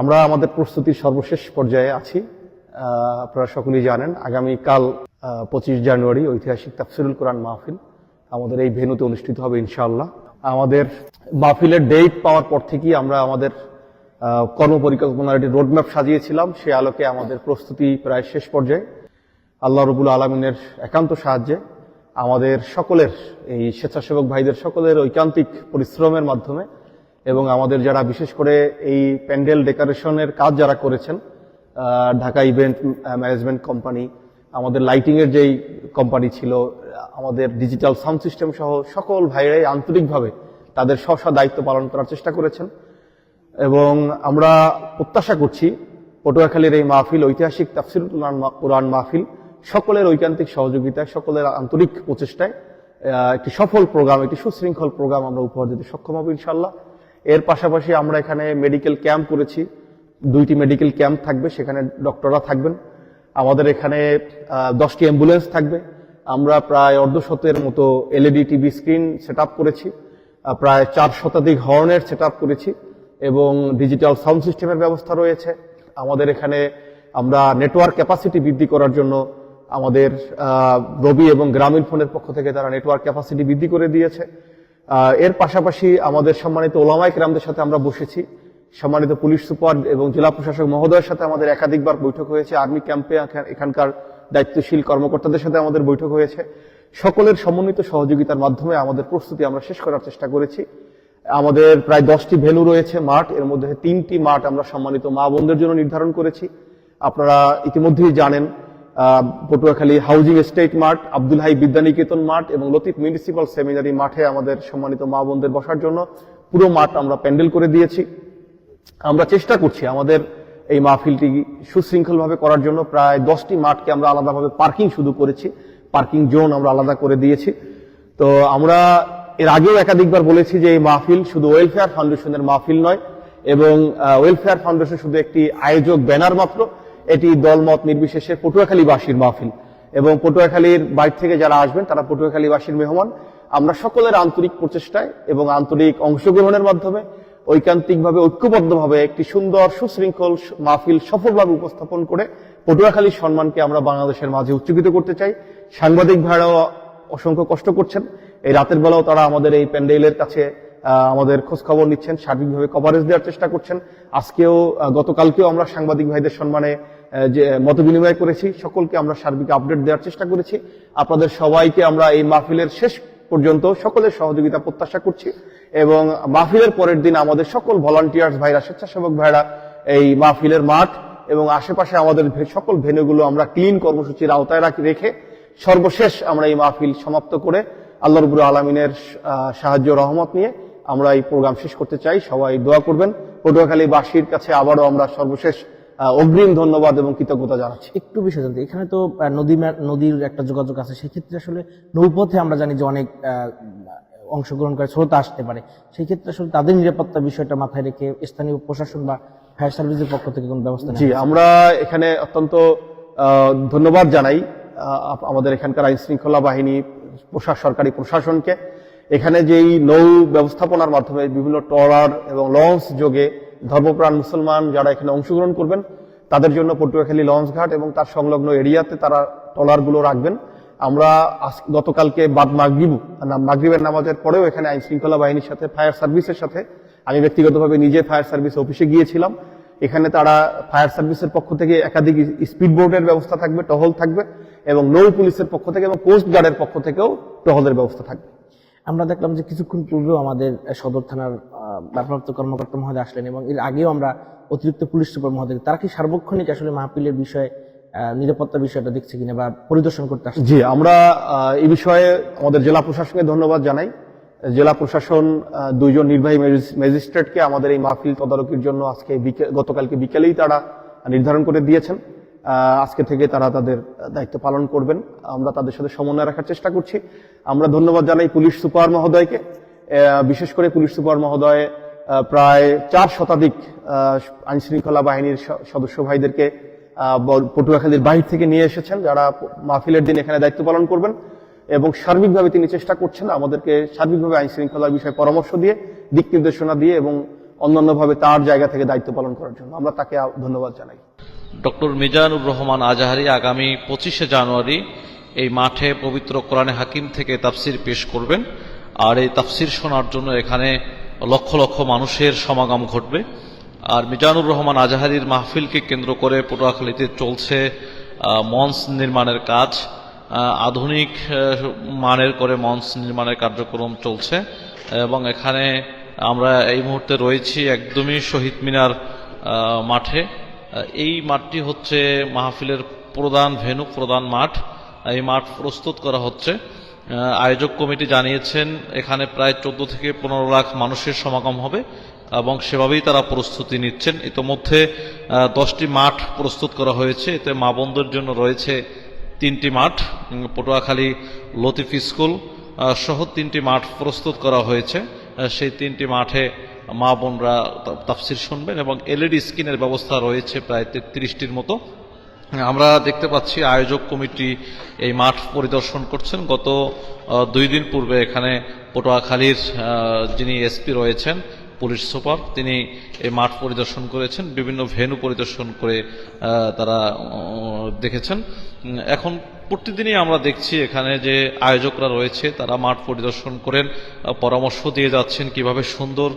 আমরা আমাদের প্রস্তুতির সর্বশেষ পর্যায়ে আছি। আপনারা সকলেই জানেন, আগামীকাল পঁচিশ জানুয়ারি ঐতিহাসিক তাফসিরুল কোরআন মাহফিল আমাদের এই ভেনুতে অনুষ্ঠিত হবে ইনশাআল্লাহ। আমাদের মাহফিলের ডেট পাওয়ার পর থেকেই আমরা আমাদের কর্মপরিকল্পনার একটি রোডম্যাপ সাজিয়েছিলাম, সে আলোকে আমাদের প্রস্তুতি প্রায় শেষ পর্যায়ে। আল্লাহ রবুল আলমিনের একান্ত সাহায্যে আমাদের সকলের, এই স্বেচ্ছাসেবক ভাইদের সকলের ঐকান্তিক পরিশ্রমের মাধ্যমে এবং আমাদের যারা বিশেষ করে এই প্যান্ডেল ডেকোরেশনের কাজ যারা করেছেন ঢাকা ইভেন্ট ম্যানেজমেন্ট কোম্পানি, আমাদের লাইটিং এর যেই কোম্পানি ছিল, আমাদের ডিজিটাল সাউন্ড সিস্টেম সহ সকল ভাইরাই আন্তরিকভাবে তাদের স্ব দায়িত্ব পালন করার চেষ্টা করেছেন। এবং আমরা প্রত্যাশা করছি পটুয়াখালীর এই মাহফিল, ঐতিহাসিক তাফসিরুল কোরআন মাহফিল, সকলের ঐকান্তিক সহযোগিতায়, সকলের আন্তরিক প্রচেষ্টায় একটি সফল প্রোগ্রাম, একটি সুশৃঙ্খল প্রোগ্রাম আমরা উপহার দিতে সক্ষম হব ইনশাল্লাহ এর পাশাপাশি আমরা এখানে মেডিকেল ক্যাম্প করেছি। দুইটি মেডিকেল ক্যাম্প থাকবে, সেখানে ডক্টররা থাকবেন। আমাদের এখানে দশটি অ্যাম্বুলেন্স থাকবে। আমরা প্রায় অর্ধশতের মতো এলইডি টিভি স্ক্রিন সেট করেছি। প্রায় চার শতাধিক হর্নের সেট করেছি এবং ডিজিটাল সাউন্ড সিস্টেমের ব্যবস্থা রয়েছে। আমাদের এখানে আমরা নেটওয়ার্ক ক্যাপাসিটি বৃদ্ধি করার জন্য আমাদের রবি এবং গ্রামীণ ফোনের পক্ষ থেকে তারা নেটওয়ার্ক ক্যাপাসিটি বৃদ্ধি করে দিয়েছে। এর পাশাপাশি আমাদের সম্মানিত ওলামাই ক্রামদের সাথে আমরা বসেছি। সম্মানিত পুলিশ সুপার এবং জেলা প্রশাসক মহোদয়ের সাথে আমাদের একাধিকবার বৈঠক হয়েছে। আর্মি ক্যাম্পে এখানকার দায়িত্বশীল কর্মকর্তাদের সাথে আমাদের বৈঠক হয়েছে। সকলের সমন্বিত সহযোগিতার মাধ্যমে আমাদের প্রস্তুতি আমরা শেষ করার চেষ্টা করেছি। আমাদের প্রায় দশটি ভেন্যু রয়েছে মাঠ। এর মধ্যে তিনটি মাঠ আমরা সম্মানিত মা বোনদের জন্য নির্ধারণ করেছি। আপনারা ইতিমধ্যেই জানেন পটুয়াখালী হাউজিং এস্টেট মাঠ, আব্দুল হাই বিদ্যানিকেতন মাঠ এবং লতিফ মিউনিসিপাল সেমিনারি মাঠে আমাদের সম্মানিত মা বোনদের বসার জন্য পুরো মাঠ আমরা প্যান্ডেল করে দিয়েছি। আমরা চেষ্টা করছি আমাদের এই মাহফিলটি সুশৃঙ্খলভাবে করার জন্য। প্রায় দশটি মাঠকে আমরা আলাদাভাবে পার্কিং শুধু করেছি। পার্কিং জোন আমরা আলাদা করে দিয়েছি। তো আমরা এর আগেও একাধিকবার বলেছি যে এই মাহফিল শুধু ওয়েলফেয়ার ফাউন্ডেশনের মাহফিল নয় এবং ওয়েলফেয়ার ফাউন্ডেশন শুধু একটি আয়োজক ব্যানার মাত্র। এটি দলমত নির্বিশেষে পটুয়াখালীবাসীর মাহফিল। এবং পটুয়াখালীর বাইরে থেকে যারা আসবেন, তারা পটুয়াখালীবাসীর মেহমান। আমরা সকলের আন্তরিক প্রচেষ্টায় এবং আন্তরিক অংশগ্রহণের মাধ্যমে ঐকান্তিকভাবে, ঐক্যবদ্ধভাবে একটি সুন্দর, সুশৃঙ্খল মাহফিল সফলভাবে উপস্থাপন করে পটুয়াখালীর সম্মানকে আমরা বাংলাদেশের মাঝে উচ্চকিত করতে চাই। সাংবাদিক ভাইরাও অসংখ্য কষ্ট করছেন। এই রাতের বেলাও তারা আমাদের এই প্যান্ডেলের কাছে আমাদের খোঁজ খবর নিচ্ছেন। সার্বিকভাবে কভারেজ দেওয়ার চেষ্টা করছেন। আজকেও গতকালকেও আমরা সাংবাদিক ভাইদের সম্মানে যে মত বিনিময় করেছি, সকলকে আমরা সার্বিক আপডেট দেওয়ার চেষ্টা করেছি। আপনাদের সবাইকে আমরা এই মাহফিলের শেষ পর্যন্ত সকলের সহযোগিতা প্রত্যাশা করছি এবং মাহফিলের পরের দিন আমাদের সকল ভলান্টিয়ার্স ভাইরা, স্বেচ্ছাসেবক ভাইরা এই মাহফিলের মাঠ এবং আশেপাশে আমাদের সকল ভেন্যুগুলো আমরা ক্লিন কর্মসূচির আওতায় রাখি রেখে সর্বশেষ আমরা এই মাহফিল সমাপ্ত করে আল্লাহ রবুল আলমিনের সাহায্য রহমত নিয়ে আমরা এই প্রোগ্রাম শেষ করতে চাই। সবাই দোয়া করবেন। পটুয়াখালী বাসীর কাছে আবারও আমরা সর্বশেষ অগ্রিম ধন্যবাদ এবং কৃতজ্ঞতা জানাচ্ছি। একটু বিষয় জানতে এখানে তো নদী নদীর একটা যোগাযোগ আছে সেক্ষেত্রে আসলে নৌপথে আমরা জানি যে অনেক অংশগ্রহণ করে স্রোত আসতে পারে। সেই ক্ষেত্রে আসলে তাদের নিরাপত্তা বিষয়টা মাথায় রেখে স্থানীয় প্রশাসন বা ফায়ার সার্ভিসের পক্ষ থেকে কোনো ব্যবস্থা জি আমরা এখানে অত্যন্ত ধন্যবাদ জানাই আমাদের এখানকার আইন শৃঙ্খলা বাহিনী প্রশাস সরকারি প্রশাসনকে। এখানে যেই নৌ ব্যবস্থাপনার মাধ্যমে বিভিন্ন ট্রলার এবং লঞ্চ যোগে ধর্মপ্রাণ মুসলমান যারা এখানে অংশগ্রহণ করবেন, তাদের জন্য পটুয়াখালী লঞ্চ ঘাট এবং তার সংলগ্ন এরিয়াতে তারা ট্রলারগুলো রাখবেন। আমরা গতকালকে বাদ মাগরিব মাগরিবের নামাজের পরেও এখানে আইন শৃঙ্খলা বাহিনীর সাথে, ফায়ার সার্ভিসের সাথে আমি ব্যক্তিগতভাবে নিজে ফায়ার সার্ভিস অফিসে গিয়েছিলাম। এখানে তারা ফায়ার সার্ভিসের পক্ষ থেকে একাধিক স্পিড বোর্ডের ব্যবস্থা থাকবে, টহল থাকবে এবং নৌ পুলিশের পক্ষ থেকে এবং কোস্ট গার্ডের পক্ষ থেকেও টহলের ব্যবস্থা থাকবে। আমরা দেখলাম যে কিছুক্ষণ পূর্বেও আমাদের সদর থানার ভারপ্রাপ্ত কর্মকর্তা মহোদয় আসলেন এবং এর আগেও আমরা অতিরিক্ত পুলিশ সুপার মহোদয় তারা কি সার্বক্ষণিক আসলে মাহফিলের বিষয়ে নিরাপত্তা বিষয়টা দেখছে কিনা বা পরিদর্শন করতে আসছে? জি, আমরা এই বিষয়ে আমাদের জেলা প্রশাসনকে ধন্যবাদ জানাই। জেলা প্রশাসন দুইজন নির্বাহী ম্যাজিস্ট্রেটকে আমাদের এই মাহফিল তদারকির জন্য আজকে গতকালকে বিকেলেই তারা নির্ধারণ করে দিয়েছেন। আজকে থেকে তারা তাদের দায়িত্ব পালন করবেন। আমরা তাদের সাথে সমন্বয় রাখার চেষ্টা করছি। আমরা ধন্যবাদ জানাই পুলিশ সুপার মহোদয়কে। বিশেষ করে পুলিশ সুপার মহোদয় প্রায় চার শতাধিক আইন শৃঙ্খলা বাহিনীর সদস্য ভাইদেরকে পটুয়াখালীর বাহির থেকে নিয়ে এসেছেন, যারা মাহফিলের দিন এখানে দায়িত্ব পালন করবেন এবং সার্বিকভাবে তিনি চেষ্টা করছেন আমাদেরকে সার্বিকভাবে আইন শৃঙ্খলার বিষয়ে পরামর্শ দিয়ে, দিক নির্দেশনা দিয়ে এবং অন্যান্যভাবে তার জায়গা থেকে দায়িত্ব পালন করার জন্য। আমরা তাকে ধন্যবাদ জানাই। ডক্টর মিজানুর রহমান আজাহারি আগামী পঁচিশে জানুয়ারি এই মাঠে পবিত্র কোরআনে হাকিম থেকে তাফসির পেশ করবেন। আর এই তাফসির শোনার জন্য এখানে লক্ষ লক্ষ মানুষের সমাগম ঘটবে। আর মিজানুর রহমান আজাহারির মাহফিলকে কেন্দ্র করে পটুয়াখালীতে চলছে মঞ্চ নির্মাণের কাজ। আধুনিক মানের করে মঞ্চ নির্মাণের কার্যক্রম চলছে। এবং এখানে আমরা এই মুহূর্তে রয়েছি একদমই শহীদ মিনার মাঠে। এই মাঠটি হচ্ছে মাহফিলের প্রধান ভেনু প্রধান মাঠ। এই মাঠ প্রস্তুত করা হচ্ছে। আয়োজক কমিটি জানিয়েছেন, এখানে প্রায় চোদ্দ থেকে পনেরো লাখ মানুষের সমাগম হবে এবং সেভাবেই তারা প্রস্তুতি নিচ্ছেন। ইতোমধ্যে দশটি মাঠ প্রস্তুত করা হয়েছে। এতে মা বোনদের জন্য রয়েছে তিনটি মাঠ পটুয়াখালী লতিফ স্কুল সহ তিনটি মাঠ প্রস্তুত করা হয়েছে। সেই তিনটি মাঠে মা বোনরা তাফসির শুনবেন এবং এলইডি স্ক্রিনের ব্যবস্থা রয়েছে প্রায় তেত্রিশটির মতো। আমরা দেখতে পাচ্ছি আয়োজক কমিটি এই মাঠ পরিদর্শন করছেন। গত দুই দিন পূর্বে এখানে পটুয়াখালীর যিনি এসপি রয়েছেন পুলিশ সুপার। তিনি এই মাঠ পরিদর্শন করেছেন, বিভিন্ন ভেন্যু পরিদর্শন করে তারা দেখেছেন। এখন প্রতিদিনই আমরা দেখছি এখানে যে আয়োজকরা রয়েছে, তারা মাঠ পরিদর্শন করেন পরামর্শ দিয়ে যাচ্ছেন কীভাবে সুন্দর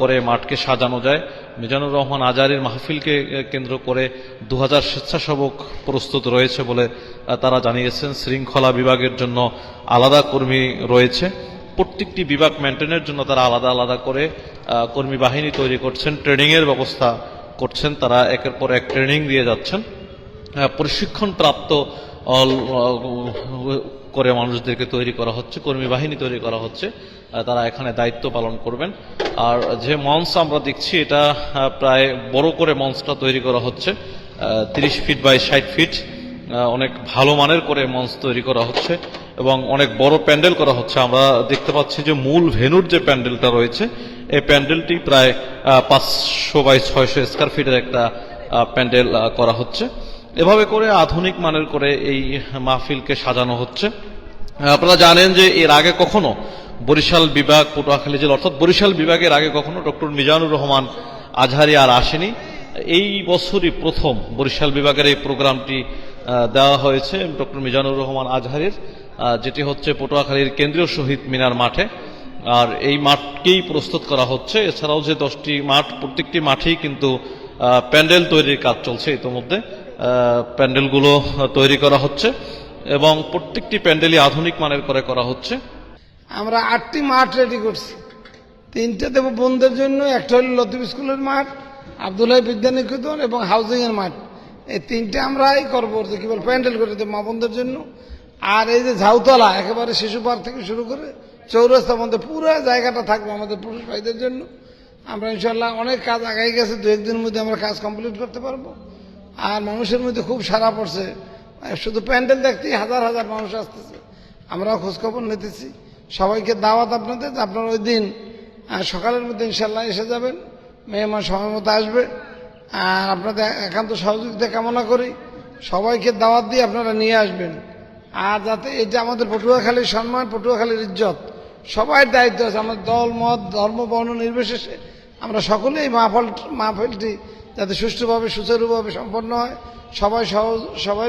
করে মাঠকে সাজানো যায়। মিজানুর রহমান আজারির মাহফিলকে কেন্দ্র করে দু হাজার স্বেচ্ছাসেবক প্রস্তুত রয়েছে বলে তারা জানিয়েছেন। শৃঙ্খলা বিভাগের জন্য আলাদা কর্মী রয়েছে। প্রত্যেকটি বিভাগ মেনটেনের জন্য তারা আলাদা আলাদা করে কর্মী বাহিনী তৈরি করছেন ট্রেনিংয়ের ব্যবস্থা করছেন, তারা একের পর এক ট্রেনিং দিয়ে যাচ্ছেন। প্রশিক্ষণপ্রাপ্ত করে মানুষদেরকে তৈরি করা হচ্ছে, কর্মী বাহিনী তৈরি করা হচ্ছে তারা এখানে দায়িত্ব পালন করবেন। আর যে মঞ্চ আমরা দেখছি, এটা প্রায় বড় করে মঞ্চটা তৈরি করা হচ্ছে তিরিশ ফিট বাই ষাট ফিট অনেক ভালো মানের করে মঞ্চ তৈরি করা হচ্ছে। এবং অনেক বড় প্যান্ডেল করা হচ্ছে। আমরা দেখতে পাচ্ছি যে মূল ভেনুর যে প্যান্ডেলটা রয়েছে, এই প্যান্ডেলটি প্রায় পাঁচশো বাই ছয়শো স্কোয়ার ফিটের একটা প্যান্ডেল করা হচ্ছে। এভাবে করে আধুনিক মানের করে এই মাহফিলকে সাজানো হচ্ছে। আপনারা জানেন যে এর আগে কখনো বরিশাল বিভাগ, পটুয়াখালী জেলা, অর্থাৎ বরিশাল বিভাগের আগে কখনো ডক্টর মিজানুর রহমান আজহারি আর আসেনি। এই বছরই প্রথম বরিশাল বিভাগের এই প্রোগ্রামটি দেওয়া হয়েছে। ডক্টর মিজানুর রহমান আজহারির যেটি হচ্ছে পটুয়াখালীর কেন্দ্রীয় শহীদ মিনার মাঠে। আর এই মাঠকেই প্রস্তুত করা হচ্ছে। এছাড়াও যে দশটি মাঠ, প্রত্যেকটি মাঠেই কিন্তু প্যান্ডেল তৈরির কাজ চলছে ইতোমধ্যে। প্যান্ডেলগুলো তৈরি করা হচ্ছে এবং প্রত্যেকটি প্যান্ডেলই আধুনিক মানের করে করা হচ্ছে। আমরা আটটি মাঠ রেডি করছি। তিনটে দেব বোনদের জন্য, একটা হলো লতিফ স্কুলের মাঠ আবদুল্লাহ বিদ্যানিকেতন এবং হাউজিং এর মাঠ। এই তিনটে আমরাই করব। কি বল, প্যান্ডেল করে দেবো মা বোনদের জন্য। আর এই যে ঝাউতলা, একেবারে শিশু পার্ক থেকে শুরু করে চৌরাস্তার মধ্যে পুরো জায়গাটা থাকবে আমাদের পুরুষ ভাইদের জন্য। আমরা ইনশাল্লাহ অনেক কাজ আগাই গেছে দু একদিনের মধ্যে আমরা কাজ কমপ্লিট করতে পারব। আর মানুষের মধ্যে খুব সারা পড়ছে। শুধু প্যান্ডেল দেখতেই হাজার হাজার মানুষ আসতেছে। আমরাও খোঁজখবর নিতেছি। সবাইকে দাওয়াত আপনাদের যে আপনারা ওই দিন সকালের মধ্যে ইনশাল্লাহ এসে যাবেন। মেহমান সময় মতো আসবে। আর আপনাদের একান্ত সহযোগিতা কামনা করি। সবাইকে দাওয়াত দিয়ে আপনারা নিয়ে আসবেন। আর যাতে এটা আমাদের পটুয়াখালীর সম্মান, পটুয়াখালীর ইজ্জত, সবাই দায়িত্ব আছে। আমাদের দল, মত, ধর্ম, বর্ণ নির্বিশেষে আমরা সকলেই মাহফল মাহফিলটি যাতে সুষ্ঠুভাবে, সুচারুভাবে সম্পন্ন হয়। সবাই সবাই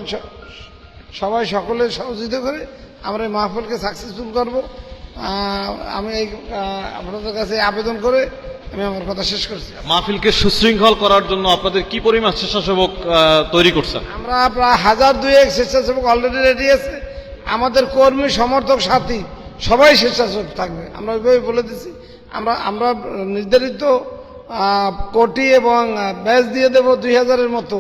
সবাই সকলে সহযোগিতা করে আমরা এই মাহফিলকে সাকসেসফুল করব। আমি এই আপনাদের কাছে আবেদন করে আমি আমার কথা শেষ করছি। মাহফিলকে সুশৃঙ্খল করার জন্য আপনাদের কি পরিমাণ স্বেচ্ছাসেবক তৈরি করছেন? আমরা প্রায় হাজার দুয়েক স্বেচ্ছাসেবক অলরেডি রেডি আছে। আমাদের কর্মী সমর্থক সাথী সবাই স্বেচ্ছাসেবক থাকবে। আমরা ওইভাবে বলে দিচ্ছি আমরা আমরা নির্ধারিত কোটি এবং ব্যাচ দিয়ে দেব দুই হাজারের মতো।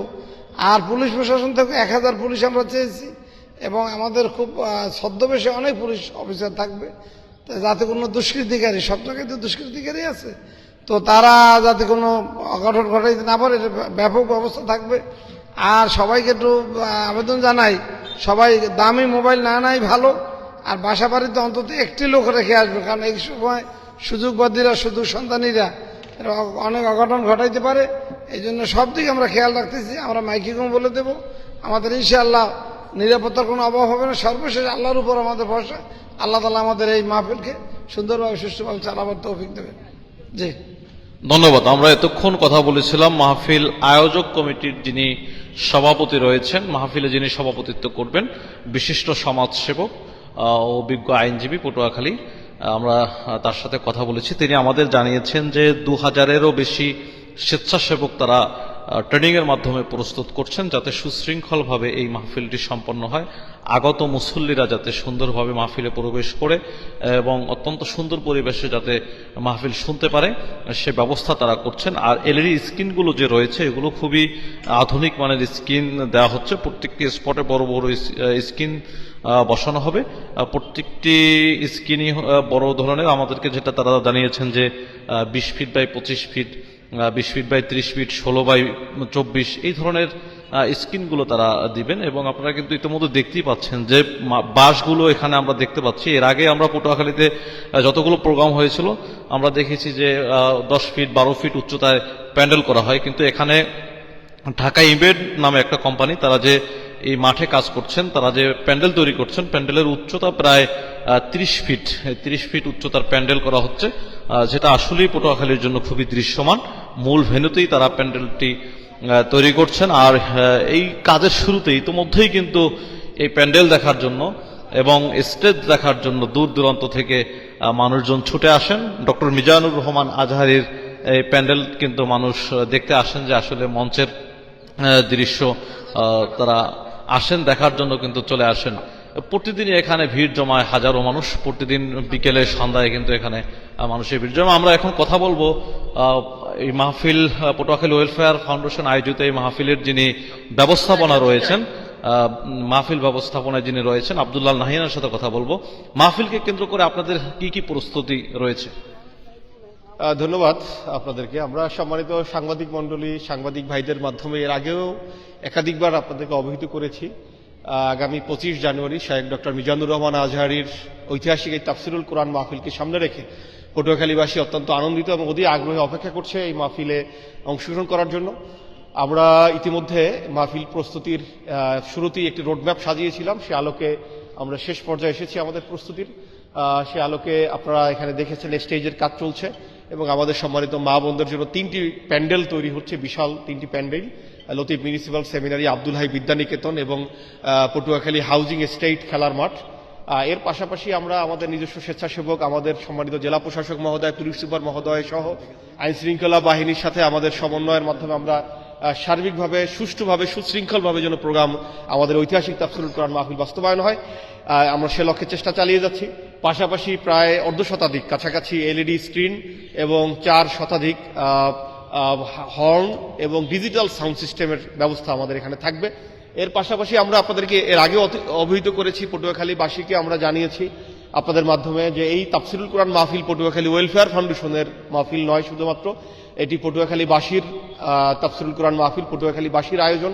আর পুলিশ প্রশাসন থেকে এক হাজার পুলিশ আমরা চেয়েছি। এবং আমাদের খুব ছদ্মবেশে অনেক পুলিশ অফিসার থাকবে। যাতে কোনো দুষ্কৃতিকারী সব জায়গায় তো দুষ্কৃতিকারী আছে। তো তারা যাতে কোনো অঘটন ঘটাইতে না পারে ব্যাপক ব্যবস্থা থাকবে। আর সবাইকে একটু আবেদন জানাই, সবাই দামি মোবাইল না নাই ভালো, আর বাসা বাড়িতে অন্তত একটি লোক রেখে আসবে, কারণ এই সময় সুযোগবাদীরা শুধু সন্তানীরা অনেক অঘটন ঘটাইতে পারে। এই জন্য সব দিকে আমরা খেয়াল রাখতেছি, আমরা মাইকিং বলে দেব। আমাদের ইনশাআল্লাহ নিরাপত্তার কোনো অভাব হবে না। সর্বশেষ আল্লাহর উপর আমাদের ভরসা, আল্লাহ তালা আমাদের এই মাহফিলকে সুন্দরভাবে সুষ্ঠুভাবে চালাবার তৌফিক দেবেন। জি। ধন্যবাদ। আমরা এতক্ষণ কথা বলেছিলাম মাহফিল আয়োজক কমিটির যিনি সভাপতি রয়েছেন, মাহফিলে যিনি সভাপতিত্ব করবেন, বিশিষ্ট সমাজসেবক ও অভিজ্ঞ আইনজীবী পটুয়াখালী আমরা তার সাথে কথা বলেছি। তিনি আমাদের জানিয়েছেন যে দু হাজারেরও বেশি স্বেচ্ছাসেবক তারা ট্রেনিং এর মাধ্যমে প্রস্তুত করছেন যাতে সুশৃঙ্খলভাবে এই মাহফিলটি সম্পন্ন হয়। আগত মুসল্লিরা যাতে সুন্দরভাবে মাহফিলে প্রবেশ করে এবং অত্যন্ত সুন্দর পরিবেশে যাতে মাহফিল শুনতে পারে, সে ব্যবস্থা তারা করছেন। আর এলইডি স্ক্রিনগুলো যে রয়েছে, এগুলো খুবই আধুনিক মানের স্ক্রিন দেওয়া হচ্ছে। প্রত্যেকটি স্পটে বড় বড় স্ক্রিন বসানো হবে। প্রত্যেকটি স্ক্রিনই বড় ধরনের। আমাদেরকে যেটা তারা জানিয়েছেন যে বিশ ফিট বাই পঁচিশ ফিট বিশ ফিট বাই ত্রিশ ফিট ষোলো বাই চব্বিশ, এই ধরনের স্ক্রিনগুলো তারা দিবেন এবং আপনারা কিন্তু ইতিমধ্যে দেখতেই পাচ্ছেন যে বাসগুলো এখানে আমরা দেখতে পাচ্ছি। এর আগে আমরা পটুয়াখালীতে যতগুলো প্রোগ্রাম হয়েছিল, আমরা দেখেছি যে দশ ফিট বারো ফিট উচ্চতায় প্যান্ডেল করা হয়। কিন্তু এখানে ঢাকা ইমেড নামে একটা কোম্পানি তারা যে এই মাঠে কাজ করছেন, তারা যে প্যান্ডেল তৈরি করছেন, প্যান্ডেলের উচ্চতা প্রায় তিরিশ ফিট তিরিশ ফিট উচ্চতার প্যান্ডেল করা হচ্ছে। যেটা আসলেই পটুয়াখালীর জন্য খুবই দৃশ্যমান। মূল ভেন্যুতেই তারা প্যান্ডেলটি তৈরি করছেন। আর এই কাজের শুরুতে ইতিমধ্যেই কিন্তু এই প্যান্ডেল দেখার জন্য এবং স্টেজ দেখার জন্য দূর দূরান্ত থেকে মানুষজন ছুটে আসেন। ডক্টর মিজানুর রহমান আজহারির এই প্যান্ডেল কিন্তু মানুষ দেখতে আসেন যে আসলে মঞ্চের দৃশ্য তারা আসেন, দেখার জন্য কিন্তু চলে আসেন। প্রতিদিনই এখানে ভিড় জমায় হাজারো মানুষ। প্রতিদিন বিকেলে, সন্ধ্যায় কিন্তু এখানে মানুষের ভিড় জমা। আমরা এখন কথা বলব এই মাহফিল পটুয়াখালী ওয়েলফেয়ার ফাউন্ডেশন আয়োজিত এই মাহফিলের যিনি ব্যবস্থাপনা রয়েছেন মাহফিল ব্যবস্থাপনায় যিনি রয়েছেন, আবদুল্লাহ নাহিনার সাথে কথা বলব। মাহফিলকে কেন্দ্র করে আপনাদের কি কি প্রস্তুতি রয়েছে? ধন্যবাদ আপনাদেরকে। আমরা সম্মানিত সাংবাদিক মণ্ডলী, সাংবাদিক ভাইদের মাধ্যমে এর আগেও একাধিকবার আপনাদেরকে অবহিত করেছি। আগামী পঁচিশ জানুয়ারি শাহেক ডক্টর মিজানুর রহমান আজহারির ঐতিহাসিক এই তাফসিরুল কোরআন মাহফিলকে সামনে রেখে পটুয়াখালীবাসী অত্যন্ত আনন্দিত এবং অধীর আগ্রহে অপেক্ষা করছে এই মাহফিলে অংশগ্রহণ করার জন্য। আমরা ইতিমধ্যে মাহফিল প্রস্তুতির শুরুতেই একটি রোডম্যাপ সাজিয়েছিলাম। সে আলোকে আমরা শেষ পর্যায়ে এসেছি আমাদের প্রস্তুতির। সে আলোকে আপনারা এখানে দেখেছেন স্টেজের কাজ চলছে এবং আমাদের সম্মানিত মা বোনদের জন্য তিনটি প্যান্ডেল তৈরি হচ্ছে, বিশাল তিনটি প্যান্ডেল। লতিফ মিউনিসিপ্যাল সেমিনারি আব্দুল হাই বিদ্যানিকেতন এবং পটুয়াখালী হাউজিং এস্টেট খেলার মাঠ। এর পাশাপাশি আমরা আমাদের নিজস্ব স্বেচ্ছাসেবক, আমাদের সম্মানিত জেলা প্রশাসক মহোদয়, পুলিশ সুপার মহোদয় সহ আইন শৃঙ্খলা বাহিনীর সাথে আমাদের সমন্বয়ের মাধ্যমে আমরা সার্বিকভাবে, সুষ্ঠুভাবে, সুশৃঙ্খলভাবে যেন প্রোগ্রাম আমাদের ঐতিহাসিক তাফসিরুল কোরআন মাহফিল বাস্তবায়ন হয়। আমরা সে লক্ষ্যে চেষ্টা চালিয়ে যাচ্ছি। পাশাপাশি প্রায় অর্ধ শতাধিক কাছাকাছি এলইডি স্ক্রিন এবং চার শতাধিক হর্ন এবং ডিজিটাল সাউন্ড সিস্টেমের ব্যবস্থা আমাদের এখানে থাকবে। এর পাশাপাশি আমরা আপনাদেরকে এর আগে অবহিত করেছি পটুয়াখালীবাসীকে আমরা জানিয়েছি আপনাদের মাধ্যমে যে এই তাফসিরুল কোরআন মাহফিল পটুয়াখালী ওয়েলফেয়ার ফাউন্ডেশনের মাহফিল নয় শুধুমাত্র, এটি পটুয়াখালীবাসীর তাফসিরুল কোরআন মাহফিল পটুয়াখালীবাসীর আয়োজন।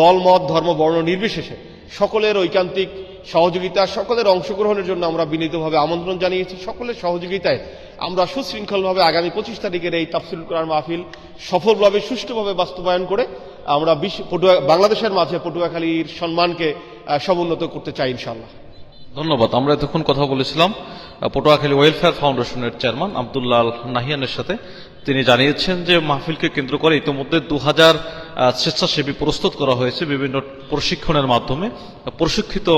দল, মত, ধর্ম, বর্ণ নির্বিশেষে সকলের ঐকান্তিক সহযোগিতা, সকলের অংশগ্রহণের জন্য আমরা বিনীতভাবে আমন্ত্রণ জানিয়েছি। সকলের সহযোগিতায় আমরা সুশৃঙ্খলভাবে আগামী পঁচিশ তারিখের এই তাফসিল কোরআন মাহফিল সফলভাবে, সুষ্ঠুভাবে বাস্তবায়ন করে আমরা বিশ্ব পটুয়া, বাংলাদেশের মাঝে পটুয়াখালীর সম্মানকে সমুন্নত করতে চাই ইনশাল্লাহ ধন্যবাদ। আমরা এতক্ষণ কথা বলেছিলাম পটুয়াখালী ওয়েলফেয়ার ফাউন্ডেশনের চেয়ারম্যান আব্দুল্লাহ নাহিয়ানের সাথে। তিনি জানিয়েছেন যে মাহফিলকে কেন্দ্র করে ইতিমধ্যে দু হাজার স্বেচ্ছাসেবী প্রস্তুত করা হয়েছে বিভিন্ন প্রশিক্ষণের মাধ্যমে। প্রশিক্ষিত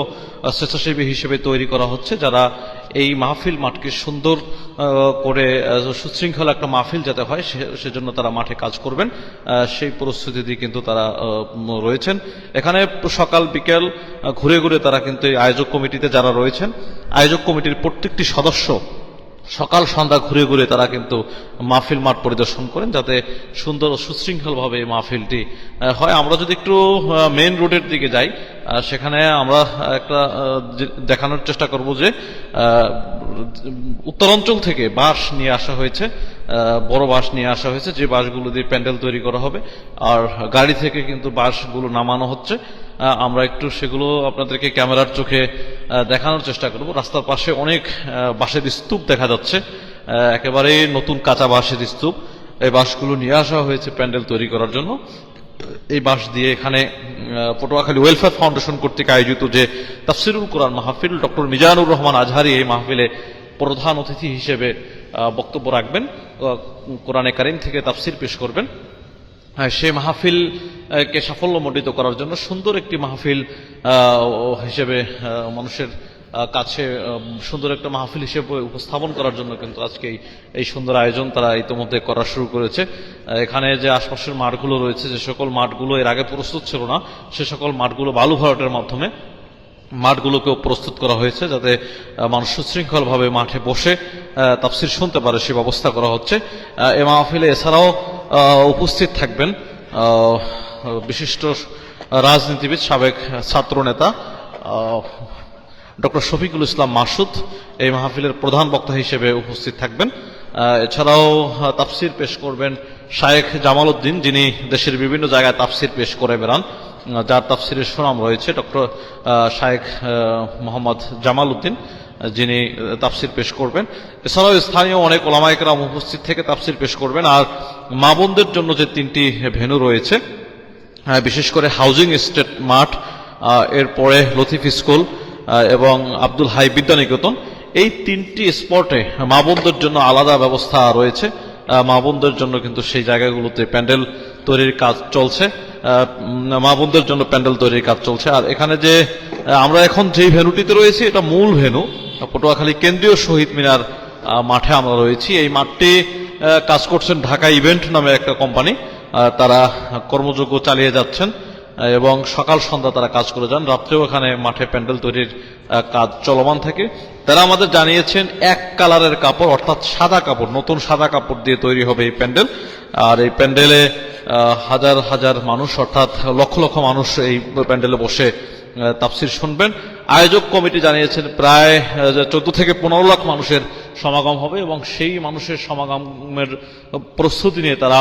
স্বেচ্ছাসেবী হিসেবে তৈরি করা হচ্ছে যারা এই মাহফিল মাঠকে সুন্দর করে সুশৃঙ্খল একটা মাহফিল যাতে হয় সেজন্য তারা মাঠে কাজ করবেন। সেই প্রস্তুতি দিয়ে কিন্তু তারা রয়েছেন। এখানে সকাল, বিকেল ঘুরে ঘুরে তারা কিন্তু এই আয়োজক কমিটিতে যারা রয়েছেন, আয়োজক কমিটির প্রত্যেকটি সদস্য সকাল সন্ধ্যা ঘুরে ঘুরে তারা কিন্তু মাহফিল মাঠ পরিদর্শন করেন যাতে সুন্দর ও সুশৃঙ্খলভাবে এই মাহফিলটি হয়। আমরা যদি একটু মেন রোডের দিকে যাই সেখানে আমরা একটা দেখানোর চেষ্টা করব যে উত্তরাঞ্চল থেকে বাঁশ নিয়ে আসা হয়েছে বড় বাঁশ নিয়ে আসা হয়েছে, যে বাঁশগুলো দিয়ে প্যান্ডেল তৈরি করা হবে। আর গাড়ি থেকে কিন্তু বাঁশগুলো নামানো হচ্ছে। আমরা একটু সেগুলো আপনাদেরকে ক্যামেরার চোখে দেখানোর চেষ্টা করব। রাস্তার পাশে অনেক বাঁশের স্তূপ দেখা যাচ্ছে। একেবারে নতুন কাঁচা বাঁশের স্তূপ। এই বাঁশগুলো নিয়ে আসা হয়েছে প্যান্ডেল তৈরি করার জন্য। এই বাঁশ দিয়ে এখানে পটুয়াখালী ওয়েলফেয়ার ফাউন্ডেশন কর্তৃক আয়োজিত যে তাফসিরুল কোরআন মাহফিল ডক্টর মিজানুর রহমান আজহারি এই মাহফিলে প্রধান অতিথি হিসেবে বক্তব্য রাখবেন। কোরআনে কারিম থেকে তাফসির পেশ করবেন। সেই মাহফিল কে সাফল্যমণ্ডিত করার জন্য সুন্দর একটি মাহফিল হিসেবে মানুষের কাছে সুন্দর একটা মাহফিল হিসেবে উপস্থাপন করার জন্য কিন্তু আজকে এই- সুন্দর আয়োজন তারা ইতিমধ্যে করা শুরু করেছে। এখানে যে আশপাশের মাঠগুলো রয়েছে, যে সকল মাঠগুলো এর আগে প্রস্তুত ছিল না, সে সকল মাঠগুলো বালু ভরাটের মাধ্যমে মাঠগুলোকেও প্রস্তুত করা হয়েছে যাতে মানুষ সুশৃঙ্খলভাবে মাঠে বসে তাফসির শুনতে পারে, সে ব্যবস্থা করা হচ্ছে। এ মাহফিলে এছাড়াও উপস্থিত থাকবেন বিশিষ্ট রাজনীতিবিদ, সাবেক ছাত্রনেতা ডক্টর শফিকুল ইসলাম মাসুদ এই মাহফিলের প্রধান বক্তা হিসেবে উপস্থিত থাকবেন। এছাড়াও তাফসির পেশ করবেন শায়েখ জামাল উদ্দিন, যিনি দেশের বিভিন্ন জায়গায় তাফসির পেশ করে বেড়ান। যার তাফসিরের সুনাম রয়েছে ডক্টর শায়েখ মোহাম্মদ জামাল উদ্দিন, যিনি তাফসির পেশ করবেন। এছাড়াও স্থানীয় অনেক ওলামাইকরাম উপস্থিত থেকে তাফসির পেশ করবেন। আর মা জন্য যে তিনটি ভেনু রয়েছে হ্যাঁ, বিশেষ করে হাউজিং স্টেট মাঠ এরপরে লতিফ স্কুল এবং আব্দুল হাই বিদ্যানিকেতন এই তিনটি স্পটে মা জন্য আলাদা ব্যবস্থা রয়েছে। মা বোনদের জন্য কিন্তু সেই জায়গাগুলোতে প্যান্ডেল তৈরির কাজ চলছে। মা বোনদের জন্য প্যান্ডেল তৈরির কাজ চলছে। আর এখানে যে আমরা এখন যেই ভেনুটিতে রয়েছি এটা মূল ভেনু পটুয়াখালী কেন্দ্রীয় শহীদ মিনার মাঠে আমরা রয়েছি। এই মাঠটি কাজ করছেন ঢাকা ইভেন্ট নামে একটা কোম্পানি। তারা কর্মযোগ্য চালিয়ে যাচ্ছেন এবং সকাল সন্ধ্যা তারা কাজ করে যান। রাত্রেও এখানে মাঠে প্যান্ডেল তৈরির কাজ চলমান থাকে। তারা আমাদের জানিয়েছেন এক কালারের কাপড় অর্থাৎ সাদা কাপড় নতুন সাদা কাপড় দিয়ে তৈরি হবে এই প্যান্ডেল। আর এই প্যান্ডেলে হাজার হাজার মানুষ অর্থাৎ লক্ষ লক্ষ মানুষ এই প্যান্ডেলে বসে আহ, তাফসির শুনবেন। আয়োজক কমিটি জানিয়েছেন প্রায় চোদ্দ থেকে পনেরো লাখ মানুষের সমাগম হবে এবং সেই মানুষের সমাগমের প্রস্তুতি নিয়ে তারা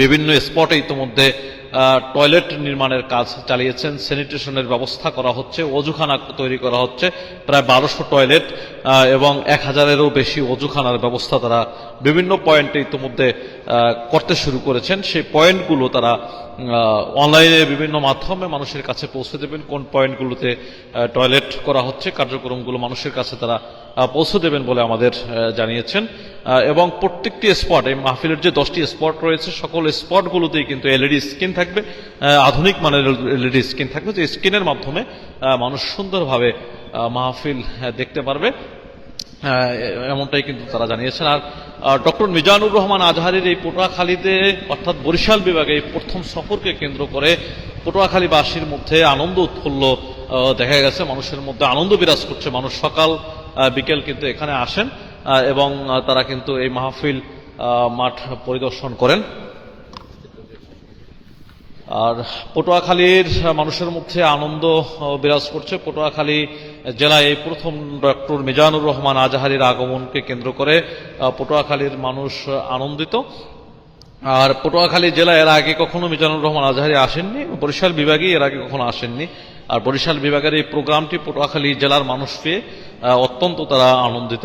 বিভিন্ন স্পটে ইতিমধ্যে টয়লেট নির্মাণের কাজ চালিয়েছেন, স্যানিটেশনের ব্যবস্থা করা হচ্ছে, অজুখানা তৈরি করা হচ্ছে, প্রায় বারোশো টয়লেট এবং এক হাজারেরও বেশি অজুখানার ব্যবস্থা তারা বিভিন্ন পয়েন্টে ইতিমধ্যে করতে শুরু করেছেন। সেই পয়েন্টগুলো তারা অনলাইনে বিভিন্ন মাধ্যমে মানুষের কাছে পৌঁছে দেবেন কোন পয়েন্টগুলোতে টয়লেট করা হচ্ছে, কার্যক্রমগুলো মানুষের কাছে তারা পৌঁছে দেবেন বলে আমাদের জানিয়েছেন। এবং প্রত্যেকটি স্পট এই মাহফিলের যে দশটি স্পট রয়েছে, সকল স্পটগুলোতেই কিন্তু এলইডি স্ক্রিন থাকবে আধুনিক মানের এলইডি স্ক্রিন থাকবে, যে স্ক্রিনের মাধ্যমে মানুষ সুন্দরভাবে মাহফিল দেখতে পারবে। এমনটাই কিন্তু তারা জানিয়েছেন। আর ডক্টর মিজানুর রহমান আজহারের এই পটুয়াখালীতে, অর্থাৎ বরিশাল বিভাগে এই প্রথম সফরকে কেন্দ্র করে পটুয়াখালীবাসীর মধ্যে আনন্দ উৎফুল্ল দেখা গেছে। মানুষের মধ্যে আনন্দ বিরাজ করছে। মানুষ সকাল বিকেল কিন্তু এখানে আসেন এবং তারা কিন্তু এই মাহফিল মাঠ পরিদর্শন করেন। আর পটুয়াখালীর মানুষের মধ্যে আনন্দ বিরাজ করছে। পটুয়াখালী জেলায় এই প্রথম ডক্টর মিজানুর রহমান আজাহারির আগমনকে কেন্দ্র করে পটুয়াখালীর মানুষ আনন্দিত। আর পটুয়াখালী জেলা এর আগে কখনো মিজানুর রহমান আজহারি আসেননি, বরিশাল বিভাগে এর আগে কখনো আসেননি। আর বরিশাল বিভাগের এই প্রোগ্রামটি পটুয়াখালী জেলার মানুষ পেয়ে অত্যন্ত তারা আনন্দিত।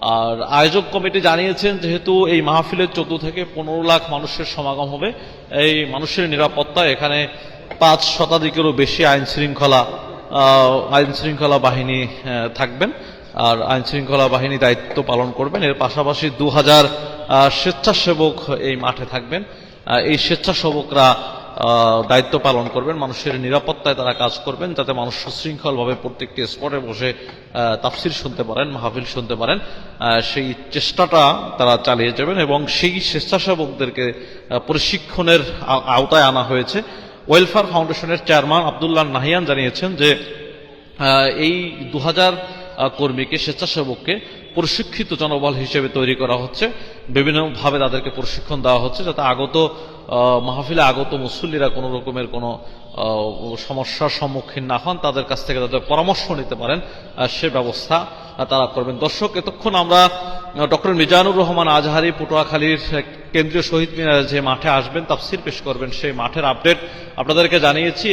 আর আয়োজক কমিটি জানিয়েছেন যেহেতু এই মাহফিলের চোদ্দ থেকে পনেরো লাখ মানুষের সমাগম হবে, এই মানুষের নিরাপত্তা এখানে পাঁচ শতাধিকেরও বেশি আইন শৃঙ্খলা আইন শৃঙ্খলা বাহিনী থাকবেন। আর আইন শৃঙ্খলা বাহিনী দায়িত্ব পালন করবেন। এর পাশাপাশি দু হাজার স্বেচ্ছাসেবক এই মাঠে থাকবেন। এই স্বেচ্ছাসেবকরা দায়িত্ব পালন করবেন, মানুষের নিরাপত্তায় তারা কাজ করবেন, যাতে মানুষ সুশৃঙ্খলভাবে প্রত্যেকটি স্পটে বসে তাফসির শুনতে পারেন, মাহফিল শুনতে পারেন। সেই চেষ্টাটা তারা চালিয়ে যাবেন এবং সেই স্বেচ্ছাসেবকদেরকে প্রশিক্ষণের আওতায় আনা হয়েছে। ওয়েলফেয়ার ফাউন্ডেশনের চেয়ারম্যান আবদুল্লাহ নাহিয়ান জানিয়েছেন যে এই দু হাজার কর্মীকে, স্বেচ্ছাসেবককে প্রশিক্ষিত জনবল হিসেবে তৈরি করা হচ্ছে। বিভিন্নভাবে তাদেরকে প্রশিক্ষণ দেওয়া হচ্ছে যাতে আগত মাহফিলে আগত মুসল্লিরা কোনো রকমের কোনো সমস্যার সম্মুখীন না হন, তাদের কাছ থেকে তাদের পরামর্শ নিতে পারেন সে ব্যবস্থা তারা করবেন। দর্শক, এতক্ষণ আমরা ডক্টর মিজানুর রহমান আজহারি পটুয়াখালীর কেন্দ্রীয় শহীদ মিনারে যে মাঠে আসবেন, তাফসির পেশ করবেন সেই মাঠের আপডেট আপনাদেরকে জানিয়েছি।